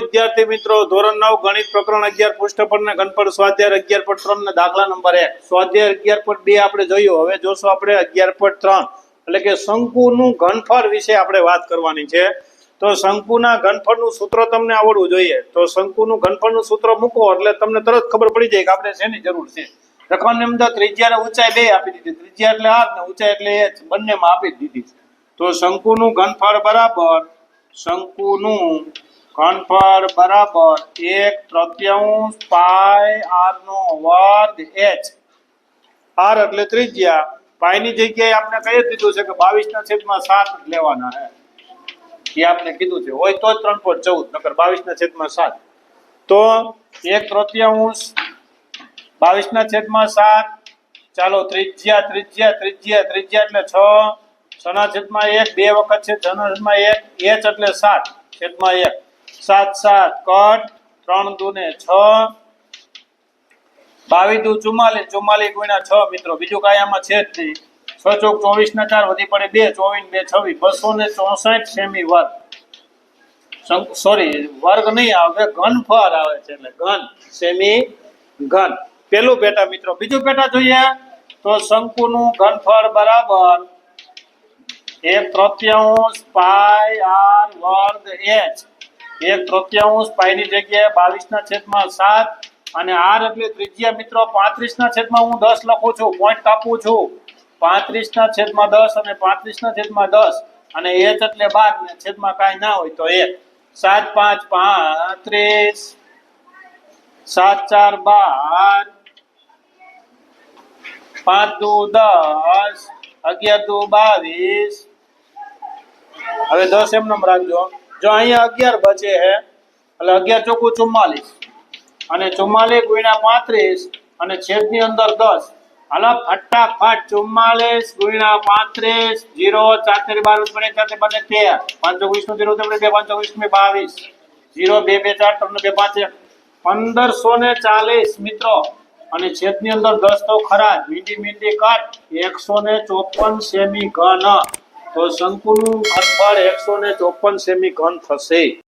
વિદ્યાર્થી મિત્રો, ધોરણ નવ ગણિત પ્રકરણ અગિયાર પૃષ્ઠ ને ગણપત સ્વાધ્યાય અગિયાર પોઈન્ટ ત્રણ ને દાખલા નંબર એક. સ્વાધ્યાય અગિયાર પોઈન્ટ બે આપણે જોયું. હવે જોશું આપણે અગિયાર પોઈન્ટ ત્રણ. એટલે કે શંકુનું ઘનફળ વિશે આપણે વાત કરવાની છે. તો શંકુના ઘનફળનું સૂત્ર તમને આવડવું જોઈએ. તો શંકુનું ઘનફળનું સૂત્ર મૂકો, એટલે તમને તરત ખબર પડી જાય કે આપણે શેની જરૂર છે. લખવાની અંદર ત્રિજ્યા અને ઊંચાઈ બે આપી દીધી. ત્રિજ્યા એટલે આર ને ઊંચાઈ એટલે એ બંનેમાં આપી દીધી તો શંકુનું ઘનફળ બરાબર શંકુનું ઘનફળ બરાબર એક તૃતીયાંશ પાય આર નો વર્ગ એચ આર એટલે ત્રિજ્યા. પાયની જગ્યાએ આપણે કહી દીધું છે કે બાવીસ ના છેદમાં સાત લેવાના હે એ આપણે કીધું છે. હોય તો જ ત્રણ પોઈન્ટ ચૌદ, નકર બાવીસ ના છેદમાં સાત. તો એક તૃતીયાંશ બાવીસ ના છેદમાં સાત. ચાલો ત્રિજ્યા ત્રિજ્યા ત્રિજ્યા ત્રિજ્યા એટલે છ. છના છેદમાં એક, બે વખત છે. છના છેદમાં એક એચ એટલે સાત. છેદમાં એક. સાત સાત, કટ, ત્રણ દુને છ. બાવીસ દુ ચુમ્માલીસ ચુમ્માલીસ ગુણ્યા છ, મિત્રો. બીજું કાંઈ આમાં છે જ નહીં. છ ચોક ચોવીસ ના ચાર, વધી પડે બે, ચોવીસ બે, છવ્વીસ. બસો ને ચોસઠ સેમી વર્ગ. સોરી, વર્ગ નહીં આવે ઘનફળ આવે છે એટલે ઘન, સેમી ઘન. પેલું પેટા મિત્રો. બીજું પેટા જોઈએ, તો શંકુનું ઘનફળ બરાબર એક તૃતીયાંશ પાય આર વર્ગ એચ. એક તૃતીયાંશ પાયની જગ્યાએ બાવીસ ના છેદમાં સાત અને આર એટલે ત્રિજ્યા મિત્રો પાંત્રીસ ના છેદમાં હું દસ લખું છું પોઈન્ટ કાપું છું. પાંત્રીસ ના છેદમાં દસ અને પાંત્રીસ ના છેદમાં દસ અને એચ એટલે બાર ને છેદમાં કાંઈ ના હોય તો એક. સાત પાંચ પાંત્રીસ. સાત ચાર બાર. પાંચ દુ દસ. અગિયાર દુ બાવીસ. હવે દસ એમ નંબર રાખજો જો અહીંયા અગિયાર બચે હે, એટલે અગિયાર ચોખ્ખું ચુમ્માલીસ. અને ચુમ્માલીસ ગુણ્યા પાંત્રીસ અને છેદની અંદર દસ. હાલો, ફટાફટ ચુમ્માલીસ ગુણ્યા પાંત્રીસ, જીરો ચાર બાર બને ચાર બને તેર. પાંચસો વીસનું જીરો બે પાંચસો વીસ ને બાવીસ. જીરો, બે બે, ચાર, ત્રણ, બે, પાંચ પંદરસો ને ચાલીસ, મિત્રો. અને છેદની અંદર દસ તો ખરા જ. મીંડી મીંડી, કાટ. એકસો ને ચોપન સેમી ઘન. તો શંકુનું ઘનફળ એકસો ને ચોપન સેમી ઘન થશે.